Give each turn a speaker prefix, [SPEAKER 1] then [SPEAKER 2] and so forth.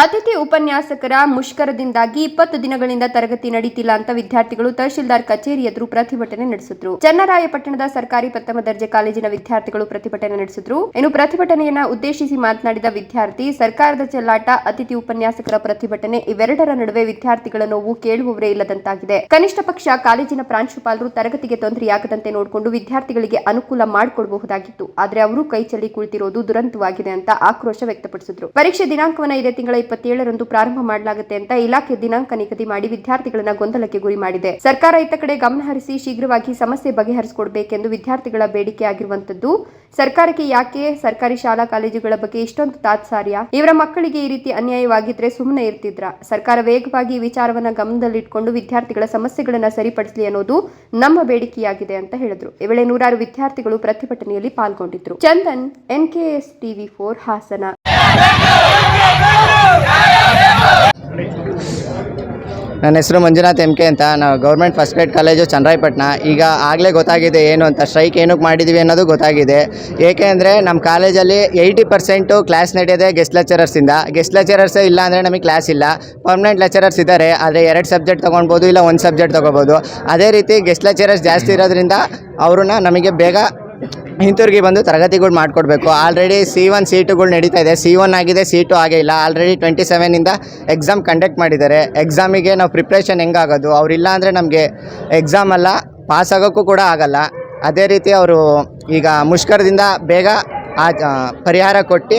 [SPEAKER 1] ಅತಿಥಿ ಉಪನ್ಯಾಸಕರ ಮುಷ್ಕರದಿಂದಾಗಿ ಇಪ್ಪತ್ತು ದಿನಗಳಿಂದ ತರಗತಿ ನಡೀತಿಲ್ಲ ಅಂತ ವಿದ್ಯಾರ್ಥಿಗಳು ತಹಶೀಲ್ದಾರ್ ಕಚೇರಿ ಎದುರು ಪ್ರತಿಭಟನೆ ನಡೆಸಿದ್ರು. ಚನ್ನರಾಯಪಟ್ಟಣದ ಸರ್ಕಾರಿ ಪ್ರಥಮ ದರ್ಜೆ ಕಾಲೇಜಿನ ವಿದ್ಯಾರ್ಥಿಗಳು ಪ್ರತಿಭಟನೆ ನಡೆಸಿದ್ರು. ಇನ್ನು ಪ್ರತಿಭಟನೆಯನ್ನ ಉದ್ದೇಶಿಸಿ ಮಾತನಾಡಿದ ವಿದ್ಯಾರ್ಥಿ, ಸರ್ಕಾರದ ಚೆಲ್ಲಾಟ ಅತಿಥಿ ಉಪನ್ಯಾಸಕರ ಪ್ರತಿಭಟನೆ ಇವೆರಡರ ನಡುವೆ ವಿದ್ಯಾರ್ಥಿಗಳ ನೋವು ಕೇಳುವವರೇ ಇಲ್ಲದಂತಾಗಿದೆ. ಕನಿಷ್ಠ ಪಕ್ಷ ಕಾಲೇಜಿನ ಪ್ರಾಂಶುಪಾಲರು ತರಗತಿಗೆ ತೊಂದರೆಯಾಗದಂತೆ ನೋಡಿಕೊಂಡು ವಿದ್ಯಾರ್ಥಿಗಳಿಗೆ ಅನುಕೂಲ ಮಾಡಿಕೊಡಬಹುದಾಗಿತ್ತು. ಆದರೆ ಅವರು ಕೈ ಚೆಲ್ಲಿ ಕುಳಿತಿರೋದು ದುರಂತವಾಗಿದೆ ಅಂತ ಆಕ್ರೋಶ ವ್ಯಕ್ತಪಡಿಸಿದ್ರು. ಪರೀಕ್ಷೆ ದಿನಾಂಕವನ್ನ ಇದೇ ತಿಂಗಳ ಇಪ್ಪತ್ತೇಳರಂದು ಪ್ರಾರಂಭ ಮಾಡಲಾಗುತ್ತೆ ಅಂತ ಇಲಾಖೆ ದಿನಾಂಕ ನಿಗದಿ ಮಾಡಿ ವಿದ್ಯಾರ್ಥಿಗಳನ್ನ ಗೊಂದಲಕ್ಕೆ ಗುರಿ ಮಾಡಿದೆ. ಸರ್ಕಾರ ಇತ್ತ ಕಡೆ ಗಮನ ಹರಿಸಿ ಶೀಘ್ರವಾಗಿ ಸಮಸ್ಯೆ ಬಗೆಹರಿಸಿಕೊಡ್ಬೇಕೆಂದು ವಿದ್ಯಾರ್ಥಿಗಳ ಬೇಡಿಕೆ ಆಗಿರುವಂತದ್ದು ಸರ್ಕಾರಕ್ಕೆ ಯಾಕೆ? ಸರ್ಕಾರಿ ಶಾಲಾ ಕಾಲೇಜುಗಳ ಬಗ್ಗೆ ಇಷ್ಟೊಂದು ತಾತ್ಸಾರ್ಯ? ಇವರ ಮಕ್ಕಳಿಗೆ ಈ ರೀತಿ ಅನ್ಯಾಯವಾಗಿದ್ರೆ ಸುಮ್ಮನೆ ಇರ್ತಿದ್ರ? ಸರ್ಕಾರ ವೇಗವಾಗಿ ವಿಚಾರವನ್ನ ಗಮನದಲ್ಲಿಟ್ಕೊಂಡು ವಿದ್ಯಾರ್ಥಿಗಳ ಸಮಸ್ಯೆಗಳನ್ನ ಸರಿಪಡಿಸಲಿ ಅನ್ನೋದು ನಮ್ಮ ಬೇಡಿಕೆಯಾಗಿದೆ ಅಂತ ಹೇಳಿದ್ರು. ಈ ವೇಳೆ ನೂರಾರು ವಿದ್ಯಾರ್ಥಿಗಳು ಪ್ರತಿಭಟನೆಯಲ್ಲಿ ಪಾಲ್ಗೊಂಡಿದ್ರು. Chandan, NKS TV for Hassan.
[SPEAKER 2] ನನ್ನ ಹೆಸರು ಮಂಜುನಾಥ್ ಎಂ ಕೆ ಅಂತ. ನಾವು government first grade college Channarayapatna ಈಗ ಆಗಲೇ ಗೊತ್ತಾಗಿದೆ ಏನು ಅಂತ. ಸ್ಟ್ರೈಕ್ ಏನಕ್ಕೆ ಮಾಡಿದ್ದೀವಿ ಅನ್ನೋದು ಗೊತ್ತಾಗಿದೆ. ಏಕೆ ಅಂದರೆ ನಮ್ಮ ಕಾಲೇಜಲ್ಲಿ ಏಯ್ಟಿ ಪರ್ಸೆಂಟು ಕ್ಲಾಸ್ ನಡೆಯೋದೇ ಗೆಸ್ಟ್ ಲೆಕ್ಚರರ್ಸಿಂದ ಗೆಸ್ಟ್ ಲೆಕ್ಚರರ್ಸೇ ಇಲ್ಲ ಅಂದರೆ ನಮಗೆ ಕ್ಲಾಸ್ ಇಲ್ಲ. ಪರ್ಮನೆಂಟ್ ಲೆಕ್ಚರರ್ಸ್ ಇದ್ದಾರೆ. ಆದರೆ ಎರಡು ಸಬ್ಜೆಕ್ಟ್ ತೊಗೊಳ್ಬೋದು ಇಲ್ಲ ಒಂದು ಸಬ್ಜೆಕ್ಟ್ ತೊಗೋಬೋದು ಅದೇ ರೀತಿ ಗೆಸ್ಟ್ ಲೆಕ್ಚರರ್ಸ್ ಜಾಸ್ತಿ ಇರೋದ್ರಿಂದ ಅವ್ರನ್ನ ನಮಗೆ ಬೇಗ ಹಿಂತಿರುಗಿ ಬಂದು ತರಗತಿಗಳು ಮಾಡಿಕೊಡ್ಬೇಕು. ಆಲ್ರೆಡಿ ಸಿ ಒನ್ ಸಿ ಟುಗಳು ನಡೀತಾ ಇದೆ. ಸಿ ಒನ್ ಆಗಿದೆ ಸಿ ಆಗೇ ಇಲ್ಲ. ಆಲ್ರೆಡಿ ಟ್ವೆಂಟಿ ಸೆವೆನಿಂದ ಎಕ್ಸಾಮ್ ಕಂಡಕ್ಟ್ ಮಾಡಿದ್ದಾರೆ. ಎಕ್ಸಾಮಿಗೆ ನಾವು ಪ್ರಿಪ್ರೇಷನ್ ಹೆಂಗಾಗೋದು? ಅವರಿಲ್ಲ ಅಂದರೆ ನಮಗೆ ಎಕ್ಸಾಮ್ ಅಲ್ಲ ಪಾಸ್ ಆಗೋಕ್ಕೂ ಕೂಡ ಆಗಲ್ಲ. ಅದೇ ರೀತಿ ಅವರು ಈಗ ಮುಷ್ಕರದಿಂದ ಬೇಗ ಆ, ಪರಿಹಾರ ಕೊಟ್ಟು